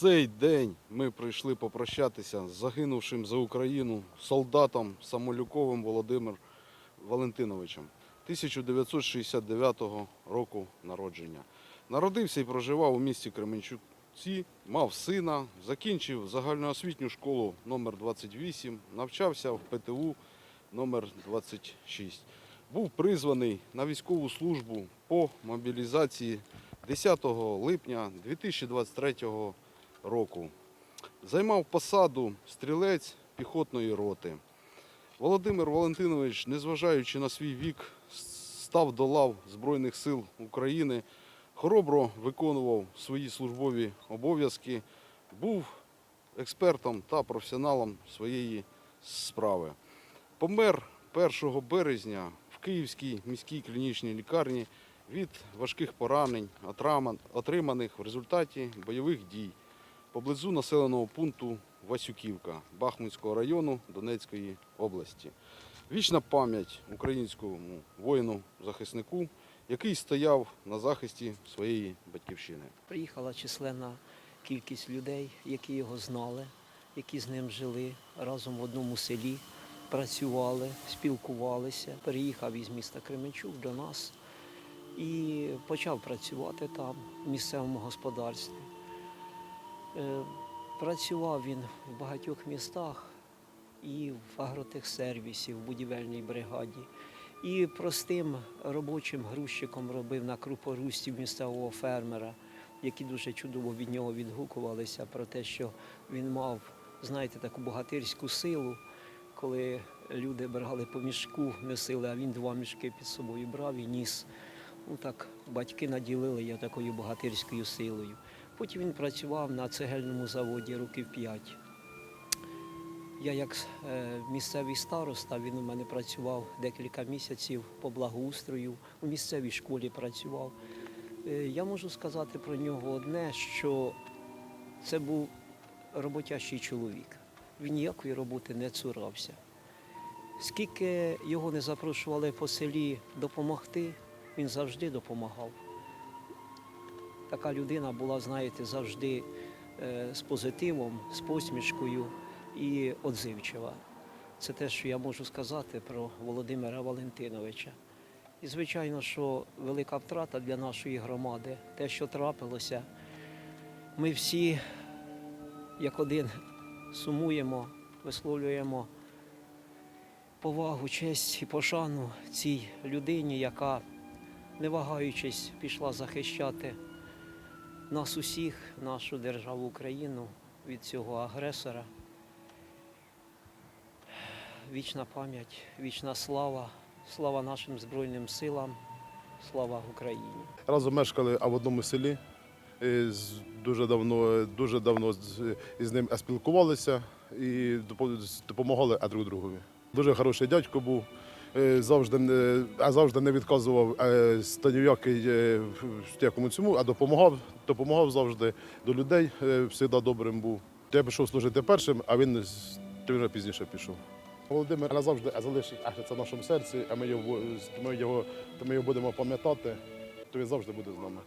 цей день ми прийшли попрощатися з загинувшим за Україну солдатом Самолюковим Володимир Валентиновичем 1969 року народження. Народився і проживав у місті Кременчуці, мав сина, закінчив загальноосвітню школу номер 28, навчався в ПТУ номер 26. Був призваний на військову службу по мобілізації 10 липня 2023 року. Займав посаду стрілець піхотної роти. Володимир Валентинович, незважаючи на свій вік, став до лав Збройних сил України, хоробро виконував свої службові обов'язки, був експертом та професіоналом своєї справи. Помер 1 березня в Київській міській клінічній лікарні від важких поранень, отриманих в результаті бойових дій поблизу населеного пункту Васюківка Бахмутського району Донецької області. Вічна пам'ять українському воїну-захиснику, який стояв на захисті своєї батьківщини. Приїхала численна кількість людей, які його знали, які з ним жили разом в одному селі, працювали, спілкувалися. Переїхав із міста Кременчук до нас і почав працювати там, в місцевому господарстві. Е, Працював він в багатьох містах і в агротехсервісі, в будівельній бригаді. І простим робочим грузчиком робив на крупорусті місцевого фермера, які дуже чудово від нього відгукувалися про те, що він мав, знаєте, таку богатирську силу, коли люди брали по мішку, носили, а він два мішки під собою брав і ніс. Ну так батьки наділили його такою богатирською силою. Потім він працював на цегельному заводі років п'ять. Я як е, місцевий староста, він у мене працював декілька місяців по благоустрою, у місцевій школі працював. Е, Я можу сказати про нього одне, що це був роботящий чоловік. Він ніякої роботи не цурався. Скільки його не запрошували по селі допомогти, він завжди допомагав. Така людина була, знаєте, завжди е, з позитивом, з посмішкою і отзивчива. Це те, що я можу сказати про Володимира Валентиновича. І, звичайно, що велика втрата для нашої громади, те, що трапилося, ми всі як один сумуємо, висловлюємо повагу, честь і пошану цій людині, яка, не вагаючись, пішла захищати нас усіх, нашу державу Україну від цього агресора. Вічна пам'ять, вічна слава, слава нашим Збройним силам, слава Україні. Разом мешкали в одному селі. Дуже давно, дуже давно з- ним спілкувалися і допомагали друг другові. Дуже хороший дядько був, завжди, не- а завжди не відказував е, станів'який е, якому цьому, а допомагав, допомагав завжди до людей, завжди добрим був. Я пішов служити першим, а він вже пізніше пішов. Володимир назавжди це в нашому серці, а ми його, ми його, ми його будемо пам'ятати, то він завжди буде з нами.